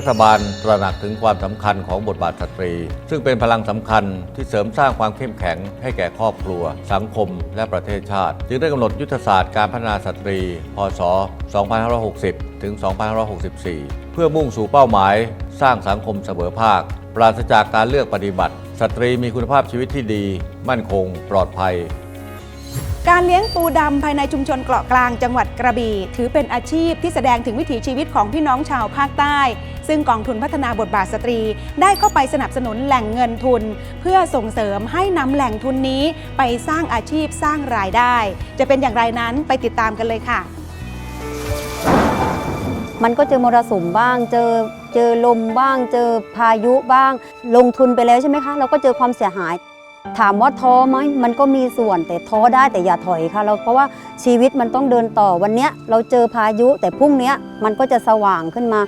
ัฐบาลตระหนักถึงความสำคัญของบทบาทสตรี ซึ่งเป็นพลังสำคัญที่เสริมสร้างความเข้มแข็งให้แก่ครอบครัว สังคม และประเทศชาติ จึงได้กำหนดยุทธศาสตร์การพัฒนาสตรี พศ 2560 ถึง 2564 เพื่อมุ่งสู่เป้าหมาย สร้างสังคมเสมอภาค ปราศจากการเลือกปฏิบัติ สตรีมีคุณภาพชีวิตที่ดี มั่นคง ปลอดภัย การเลี้ยงปูดำภายในชุมชนเกาะกลางจังหวัดกระบี่ ถือเป็นอาชีพที่แสดงถึงวิถีชีวิตของพี่น้องชาวภาคใต้ ซึ่งกองทุนพัฒนาบทบาทสตรี ได้เข้าไปสนับสนุนแหล่งเงินทุน เพื่อส่งเสริมให้นำแหล่งทุนนี้ไปสร้างอาชีพสร้างรายได้ จะเป็นอย่างไรนั้นไปติดตามกันเลยค่ะ มันก็เจอมรสุมบ้าง เจอเจอลมบ้าง เจอพายุบ้าง ลงทุนไปแล้วใช่ไหมคะ เราก็เจอความเสียหาย ถามว่าท้อไหมมันก็มีส่วนแต่ท้อได้แต่อย่าถอยค่ะเราเพราะว่าชีวิตมันต้องเดินต่อวันเนี้ยเราเจอพายุแต่พรุ่งเนี้ยมันก็จะสว่างขึ้นมา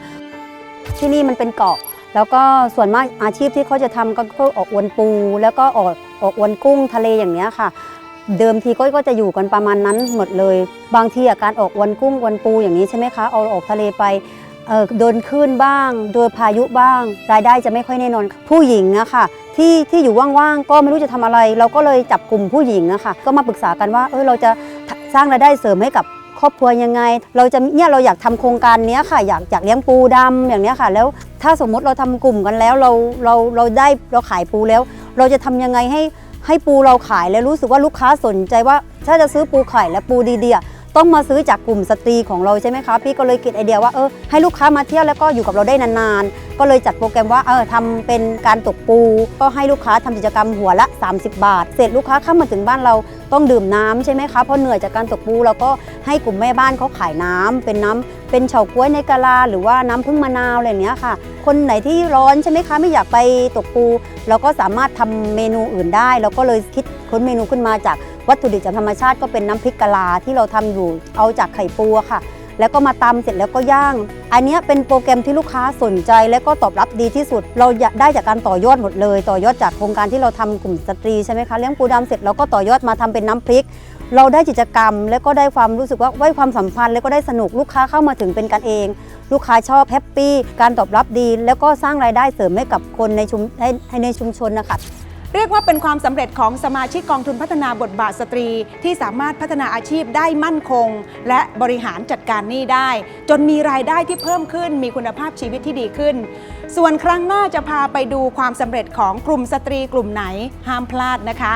ที่นี่มันเป็นเกาะ แล้วก็ส่วนมากอาชีพที่เขาจะทำก็คือออกอวนปู แล้วก็ออกออกอวนกุ้งทะเลอย่างเนี้ยค่ะ เดิมทีก็ก็จะอยู่กันประมาณนั้นหมดเลย บางทีอาการออกอวนกุ้งอวนปูอย่างนี้ใช่ไหมคะเอาออกทะเลไป โดนคลื่นบ้าง โดนพายุบ้าง รายได้จะไม่ค่อยแน่นอน ผู้หญิงอะค่ะที่ที่อยู่ว่างๆก็ไม่รู้จะทำอะไร เราก็เลยจับกลุ่มผู้หญิงอะค่ะก็มาปรึกษากันว่าเออเราจะสร้างรายได้เสริมให้กับครอบครัวยังไง เราจะเนี่ยเราอยากทำโครงการนี้ค่ะ อยากอยากเลี้ยงปูดำอย่างนี้ค่ะ แล้วถ้าสมมติเราทำกลุ่มกันแล้วเราเราเราได้เราขายปูแล้ว เราจะทำยังไงให้ให้ปูเราขายแล้วรู้สึกว่าลูกค้าสนใจว่า ถ้าจะซื้อปูไข่และปูดีๆ ต้องมาซื้อจากกลุ่มสตรีของเราใช่ไหมคะพี่ก็เลยคิดไอเดียว่าเออให้ลูกค้ามาเที่ยวแล้วก็อยู่กับเราได้นานๆ ก็เลยจัดโปรแกรมว่าเออทำเป็นการตกปู ก็ให้ลูกค้าทำกิจกรรมหัวละ 30 บาท เสร็จลูกค้าเข้ามาถึงบ้านเราต้องดื่มน้ำใช่ไหมคะเพราะเหนื่อยจากการตกปูเราก็ให้กลุ่มแม่บ้านเขาขายน้ำเป็นน้ำเป็นเฉาก๊วยในกะลา หรือว่าน้ำพึ่งมะนาวอะไรเนี้ยค่ะ คนไหนที่ร้อนใช่ไหมคะไม่อยากไปตกปู เราก็สามารถทำเมนูอื่นได้ เราก็เลยคิดค้นเมนูขึ้นมาจาก วัตถุดิบจากธรรมชาติก็เป็นน้ำพริกกะลาที่เราทำอยู่เอาจากไข่ปูอะค่ะ แล้วก็มาตำเสร็จแล้วก็ย่าง อันเนี้ยเป็นโปรแกรมที่ลูกค้าสนใจ และก็ตอบรับดีที่สุด เราได้จากการต่อยอดหมดเลย ต่อยอดจากโครงการที่เราทำกลุ่มสตรีใช่ไหมคะเลี้ยงปูดำเสร็จเราก็ต่อยอดมาทำเป็นน้ำพริกเราได้กิจกรรม แล้วก็ได้ความรู้สึกว่าได้ความสัมพันธ์ แล้วก็ได้สนุกลูกค้าเข้ามาถึงเป็นกันเอง ลูกค้าชอบแฮปปี้การตอบรับดี แล้วก็สร้างรายได้เสริมให้กับคนในชุมใหให้ในชุมชนนะคะ เรียกว่าเป็นความสำเร็จของสมาชิกกองทุนพัฒนาบทบาทสตรี ที่สามารถพัฒนาอาชีพได้มั่นคง และบริหารจัดการหนี้ได้ จนมีรายได้ที่เพิ่มขึ้น มีคุณภาพชีวิตที่ดีขึ้น ส่วนครั้งหน้าจะพาไปดูความสำเร็จของกลุ่มสตรีกลุ่มไหนห้ามพลาดนะคะ